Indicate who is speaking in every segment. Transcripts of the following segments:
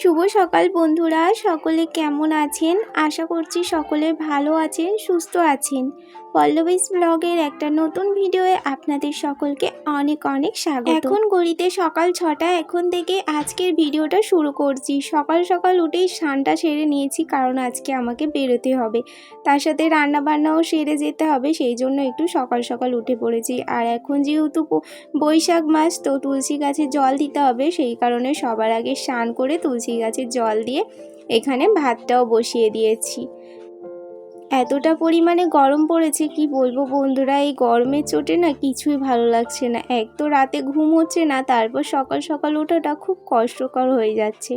Speaker 1: শুভ সকাল বন্ধুরা সকলে কেমন আছেন? আশা করছি সকলে ভালো আছেন সুস্থ আছেন। পল্লবীস ব্লগের একটা নতুন ভিডিওয়ে আপনাদের সকলকে অনেক অনেক স্বাগত। এখন গড়িতে সকাল ছটা, এখন থেকে আজকের ভিডিওটা শুরু করছি। সকাল সকাল উঠেই স্নানটা সেরে নিয়েছি, কারণ আজকে আমাকে বেরোতে হবে। তার সাথে রান্না বান্নাও সেরে যেতে হবে, সেই জন্য একটু সকাল সকাল উঠে পড়েছি। আর এখন যেহেতু বৈশাখ মাস, তো তুলসী গাছে জল দিতে হবে, সেই কারণে সবার আগে স্নান করে তুলসী গাছে জল দিয়ে এখানে ভাতটাও বসিয়ে দিয়েছি। এতটা পরিমাণে গরম পড়েছে, কি বলব বন্ধুরা? এই গরমের চোটে না কিছুই ভালো লাগছে না। এক তো রাতে ঘুম হচ্ছে না, তারপর সকাল সকাল ওঠাটা খুব কষ্টকর হয়ে যাচ্ছে।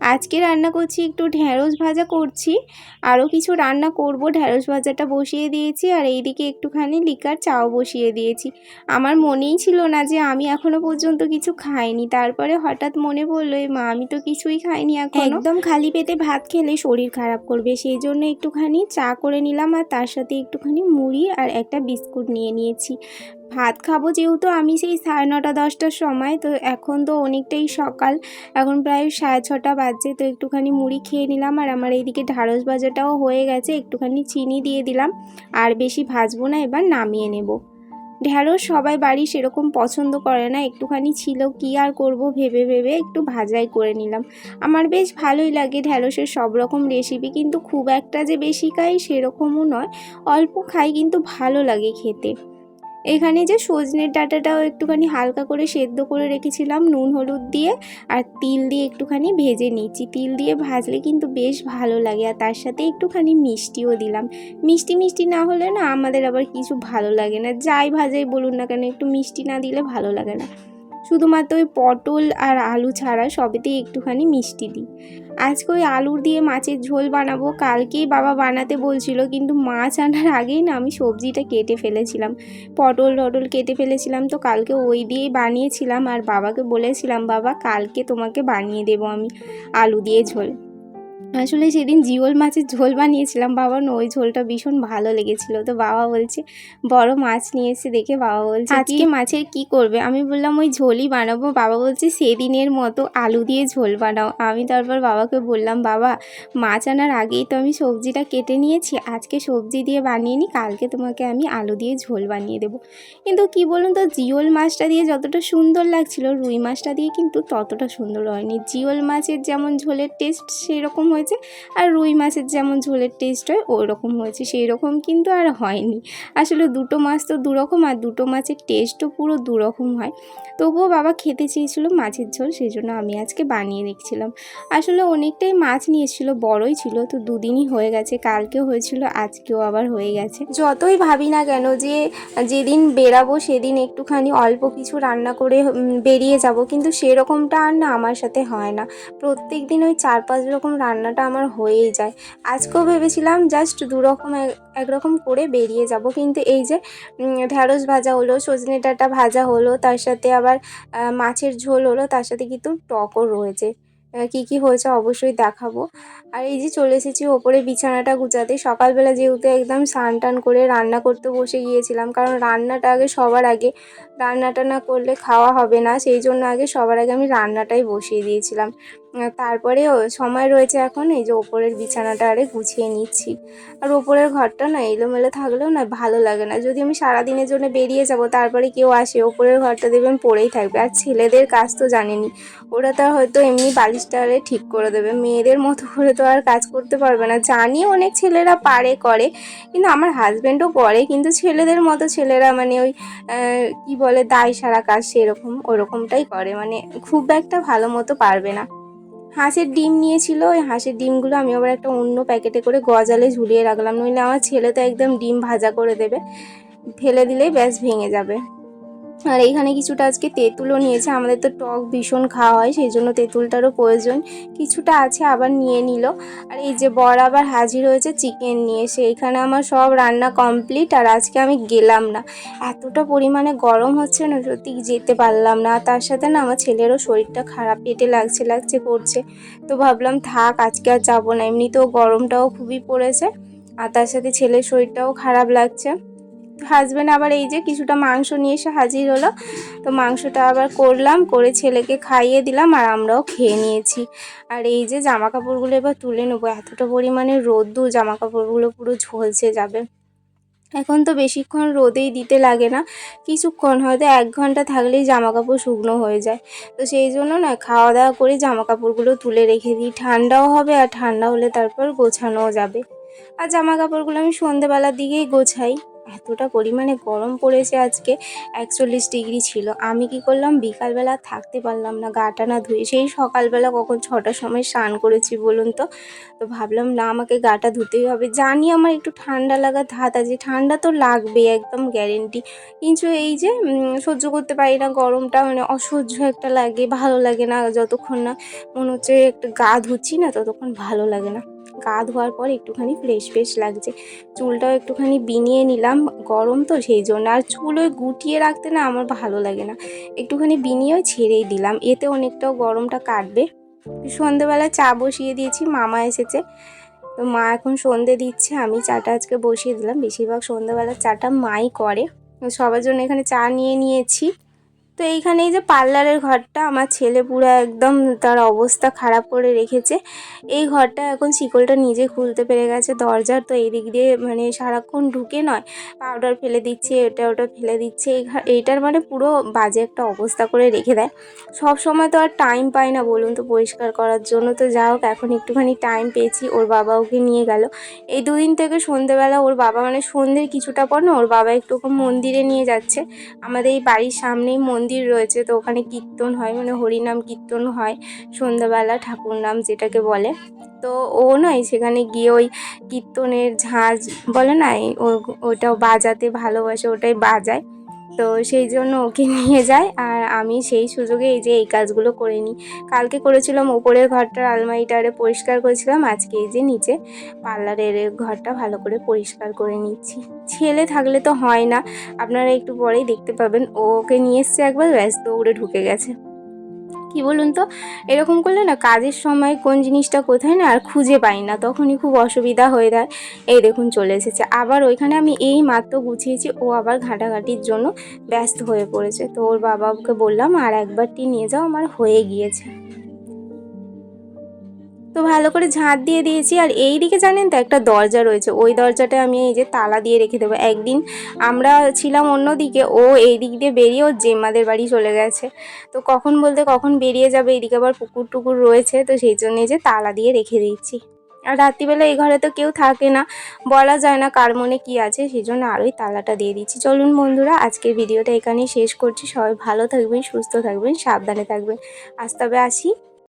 Speaker 1: আজকে রান্না করছি একটু ঢ্যাঁড়স ভাজা করছি। আরও কিছু রান্না করব। ঢ্যাঁড়স ভাজাটা বসিয়ে দিয়েছি আর এইদিকে একটুখানি লিকার চাও বসিয়ে দিয়েছি। আমার মনেই ছিল না যে আমি এখনও পর্যন্ত কিছু খাইনি। তারপরে হঠাৎ মনে পড়ল, "এ মা, আমি তো কিছুই খাইনি এখন। একদম খালি পেটে ভাত খেলে শরীর খারাপ করবে। সেই জন্য একটুখানি চা করে নিলাম আর তার সাথে একটুখানি মুড়ি আর একটা বিস্কুট নিয়ে নিয়েছি। ভাত খাব যেহেতু আমি সেই সাড়ে নটা, দশটার সময়, তো এখন তো অনেকটাই সকাল। এখন প্রায় সাড়ে ছটা বাজছে, তো একটুখানি মুড়ি খেয়ে নিলাম। আর আমার এইদিকে ঢ্যাঁড়স ভাজাটাও হয়ে গেছে, একটুখানি চিনি দিয়ে দিলাম। আর বেশি ভাজবো না, এবার নামিয়ে নেব। ঢ্যাঁড়স সবাই বাড়ি সেরকম পছন্দ করে না, একটুখানি ছিল কি আর করব ভেবে ভেবে একটু ভাজাই করে নিলাম। আমার বেশ ভালোই লাগে ঢ্যাঁড়সের সব রকম রেসিপি কিন্তু খুব একটা যে বেশি খাই সেরকমও নয়। অল্প খাই, কিন্তু ভালো লাগে খেতে। এখানে যে সজনের ডাটাটাও একটুখানি হালকা করে সেদ্ধ করে রেখেছিলাম নুন, হলুদ দিয়ে আর তিল দিয়ে একটুখানি ভেজে নিচ্ছি তিল দিয়ে ভাজলে কিন্তু বেশ ভালো লাগে আর তার সাথে একটুখানি মিষ্টিও দিলাম। মিষ্টি মিষ্টি না হলে না আমাদের আবার কিছু ভালো লাগে না। যাই ভাজাই বলুন না কেন, একটু মিষ্টি না দিলে ভালো লাগে না। শুধুমাত্র ওই পটল আর আলু ছাড়া সবেতেই একটুখানি মিষ্টি দিই। আজকে ওই আলুর দিয়ে মাছের ঝোল বানাবো, কালকেই বাবা বানাতে বলছিল, কিন্তু মাছ আনার আগেই না আমি সবজিটা কেটে ফেলেছিলাম, পটল টটল কেটে ফেলেছিলাম, তো কালকে ওই দিয়েই বানিয়েছিলাম, আর বাবাকে বলেছিলাম, বাবা, কালকে তোমাকে বানিয়ে দেবো আমি আলু দিয়ে ঝোল। আসলে সেদিন জিওল মাছের ঝোল বানিয়েছিলাম বাবা ওই ঝোলটা ভীষণ ভালো লেগেছিল। তো বাবা বলছে বড় মাছ নিয়ে এসে দেখে বাবা বলছে আজকে মাছের কি করবে? আমি বললাম ওই ঝোলই বানাবো। বাবা বলছে সেদিনের মতো আলু দিয়ে ঝোল বানাও। আমি তারপর বাবাকে বললাম বাবা মাছ আনার আগেই তো আমি সবজিটা কেটে নিয়েছি আজকে সবজি দিয়ে বানিয়ে নিই কালকে তোমাকে আমি আলু দিয়ে ঝোল বানিয়ে দেবো। কিন্তু কি বলুন তো জিওল মাছটা দিয়ে যতটা সুন্দর লাগছিল রুই মাছটা দিয়ে কিন্তু ততটা সুন্দর হয়নি। জিওল মাছের যেমন ঝোলের টেস্ট সেরকম হয়েছে। আর রুই মাছের যেমন ঝোলের টেস্ট হয় ওই রকম হয়েছে। সেই রকম কিন্তু আর হয়নি। আসলে দুটো মাছ তো দুরকম, আর দুটো মাছের টেস্টও পুরো দুরকম হয়। তবুও বাবা খেতে চেয়েছিল মাছের ঝোল, সেই জন্য আমি আজকে বানিয়ে দেখছিলাম আসলে অনেকটাই মাছ নিয়েছিল, বড়ই ছিল, তো দুদিনই হয়ে গেছে, কালকেও হয়েছিল, আজকেও আবার হয়ে গেছে। যতই ভাবি না কেন যে, যেদিন বেরাবো সেদিন একটুখানি অল্প কিছু রান্না করে বেরিয়ে যাব, কিন্তু সেরকমটা আর না আমার সাথে হয় না। প্রত্যেক দিন ওই চার পাঁচ রকম রান্নাটা আমার হয়েই যায়। আজকেও ভেবেছিলাম জাস্ট দু রকম এক- একরকম করে বেরিয়ে যাব। কিন্তু এই যে ঢ্যাঁড়স ভাজা হলো, সজনে ডাঁটা ভাজা হলো, তার সাথে আবার মাছের ঝোল হলো, তার সাথে কিন্তু টকও রয়েছে। কি কি হয়েছে অবশ্যই দেখাবো। আর এই যে চলে এসেছি ওপরে বিছানাটা গুছাতে। সকালবেলা যেহেতু একদম স্নান টান করে রান্না করতে বসে গিয়েছিলাম, কারণ রান্নাটা আগে সবার আগে। রান্নাটা না করলে খাওয়া হবে না, সেই জন্য আগে সবার আগে আমি রান্নাটাই বসিয়ে দিয়েছিলাম। তারপরে সময় রয়েছে এখন, এই যে ওপরের বিছানাটা আরে গুছিয়ে নিচ্ছি। আর ওপরের ঘরটা না এলোমেলো থাকলেও না ভালো লাগে না। যদি আমি সারাদিনের জন্য বেরিয়ে যাব, তারপরে কেউ আসে, ওপরের ঘরটা দেখবেন পড়েই থাকবে। আর ছেলেদের কাজ তো জানেনি ওরা তো হয়তো এমনি বালিশটা আরে ঠিক করে দেবে। মেয়েদের মতো করে তো আর কাজ করতে পারবে না। জানি অনেক ছেলেরা পারে, করে, কিন্তু আমার হাজব্যান্ডও করে কিন্তু ছেলেদের মতো ছেলেরা মানে ওই কি বলে দায় সারা কাজ সেরকম, ওরকমটাই করে। মানে খুব একটা ভালো মতো পারবে না। হাঁসের ডিম নিয়েছিল, ওই হাঁসের ডিমগুলো আমি আবার একটা অন্য প্যাকেটে করে গজালে ঝুলিয়ে রাখলাম। নইলে আমার ছেলে তো একদম ডিম ভাজা করে দেবে। ফেলে দিলেই ব্যাস ভেঙে যাবে। আর এইখানে কিছুটা আজকে তেঁতুলও নিয়েছে। আমাদের তো টক ভীষণ খাওয়া হয়, সেই জন্য তেঁতুলটারও প্রয়োজন। কিছুটা আছে, আবার নিয়ে নিল। আর এই যে বর আবার হাজির হয়েছে চিকেন নিয়ে। সেইখানে আমার সব রান্না কমপ্লিট আর আজকে আমি গেলাম না। এতটা পরিমাণে গরম হচ্ছে না, সত্যি যেতে পারলাম না। তার সাথে না আমার ছেলেরও শরীরটা খারাপ, পেটে লাগছে লাগছে, করছে। তো ভাবলাম থাক, আজকে আর যাব না। এমনিতেও গরমটাও খুবই পড়েছে। আর তার সাথে ছেলের শরীরটাও খারাপ লাগছে। হাজব্যান্ড আবার এই যে কিছুটা মাংস নিয়ে এসে হাজির হলো। তো মাংসটা আবার করলাম, করে ছেলেকে খাইয়ে দিলাম আর আমরাও খেয়ে নিয়েছি। আর এই যে জামা কাপড়গুলো এবার তুলে নেব। এতটা পরিমাণে রোদ্দু জামা কাপড়গুলো পুরো ঝলসে যাবে। এখন তো বেশিক্ষণ রোদেই দিতে লাগে না। কিছুক্ষণ হয়তো এক ঘণ্টা থাকলেই জামা কাপড় শুকনো হয়ে যায়। তো সেই জন্য না খাওয়া দাওয়া করে জামা কাপড়গুলো তুলে রেখে দিই। ঠান্ডাও হবে আর ঠান্ডা হলে তারপর গোছানোও যাবে। আর জামা কাপড়গুলো আমি সন্ধেবেলার দিকেই গোছাই। এতটা পরিমাণে গরম পড়েছে আজকে, একচল্লিশ ডিগ্রি ছিল। আমি কি করলাম? বিকালবেলা থাকতে পারলাম না গাটা না ধুয়ে। সেই সকালবেলা কখন ছটার সময় স্নান করেছি বলুন তো। তো ভাবলাম, না, আমাকে গাটা ধুতেই হবে। জানি আমার একটু ঠান্ডা লাগার ধাত আছে, ঠান্ডা তো লাগবেই, একদম গ্যারেন্টি কিন্তু এই যে সহ্য করতে পারি না, গরমটা মানে অসহ্য একটা লাগে, ভালো লাগে না যতক্ষণ না মনে হচ্ছে একটু গা ধুচ্ছি না, ততক্ষণ ভালো লাগে না। গা ধোয়ার পর একটুখানি ফ্রেশ ফ্রেশ লাগছে। চুলটাও একটুখানি বিনিয়ে নিলাম, গরম তো সেই জন্য। আর চুল ওই গুটিয়ে রাখতে না আমার ভালো লাগে না। একটুখানি বিনিয়েও ছেড়েই দিলাম। এতে অনেকটাও গরমটা কাটবে। সন্ধেবেলা চা বসিয়ে দিয়েছি, মামা এসেছে। তো মা এখন সন্ধে দিচ্ছে, আমি চাটা আজকে বসিয়ে দিলাম। বেশিরভাগ সন্ধেবেলা চাটা মাই করে। সবার জন্য এখানে চা নিয়ে নিয়েছি। তো এইখানে এই যে পার্লারের ঘরটা আমার ছেলে পুরো একদম তার অবস্থা খারাপ করে রেখেছে। এই ঘরটা এখন শিকলটা নিজে খুলতে পেরে গেছে, দরজার তো এই দিক দিয়ে মানে সারাক্ষণ ঢুকে নয় পাউডার ফেলে দিচ্ছে, এটা ওটা ফেলে দিচ্ছে। এইটার মানে পুরো বাজে একটা অবস্থা করে রেখে দেয়। সব সময় তো আর টাইম পাই না বলুন তো পরিষ্কার করার জন্য। তো যা হোক, এখন একটুখানি টাইম পেয়েছি, ওর বাবা ওকে নিয়ে গেল। এই দুদিন থেকে সন্ধেবেলা ওর বাবা মানে সন্ধ্যের কিছুটা পর না, ওর বাবা একটু মন্দিরে নিয়ে যাচ্ছে। আমাদের এই বাড়ির সামনেই মন্দির রয়েছে, তো ওখানে কীর্তন হয় মানে হরিনাম কীর্তন হয়, সন্ধ্যাবেলা ঠাকুর নাম যেটাকে বলে। তো ও নয়, সেখানে গিয়ে ওই কীর্তনের ঝাঁজ বলে না ওটাও বাজাতে ভালোবাসে, ওটাই বাজায়। তো সেই জন্য ওকে নিয়ে যায়। আর আমি সেই সুযোগে এই যে এই কাজগুলো করে নিই কালকে করেছিলাম ওপরের ঘরটার আলমারিটা আরে পরিষ্কার করেছিলাম, আজকে এই যে নিচে পার্লারের ঘরটা ভালো করে পরিষ্কার করে নিচ্ছি। ছেলে থাকলে তো হয় না, আপনারা একটু পরেই দেখতে পাবেন। ওকে নিয়ে এসছে একবার, ব্যাস উড়ে ঢুকে গেছে। কি বলুন তো? এরকম করলে না কাজের সময় কোন জিনিসটা কোথায় না আর খুঁজে পাই না, তখনই খুব অসুবিধা হয়ে যায়। এই দেখুন চলে এসেছে। আবার ওইখানে আমি এই মাত্র গুছিয়েছি, ও আবার ঘাঁটাঘাঁটির জন্য ব্যস্ত হয়ে পড়েছে। তো ওর বাবাকে বললাম, আর একবারটি নিয়ে যাও, আমার হয়ে গিয়েছে। তো ভালো করে ঝাঁট দিয়ে দিয়েছি। আর এই দিকে জানেন তো একটা দরজা রয়েছে। ওই দরজাটা আমি এই যে তালা দিয়ে রেখে দেবো। একদিন আমরা ছিলাম অন্যদিকে, ও এই দিক দিয়ে বেরিয়ে ওর জেম্মাদের বাড়ি চলে গেছে। তো কখন বলতে কখন বেরিয়ে যাবে, এইদিকে আবার পুকুর টুকুর রয়েছে। তো সেই জন্য যে তালা দিয়ে রেখে দিচ্ছি। আর রাত্রিবেলা এই ঘরে তো কেউ থাকে না। বলা যায় না কার মনে কী আছে, সেই জন্য আরোই তালাটা দিয়ে দিচ্ছি। চলুন বন্ধুরা, আজকের ভিডিওটা এখানেই শেষ করছি। সবাই ভালো থাকবেন, সুস্থ থাকবেন, সাবধানে থাকবেন। আজ তবে আসি।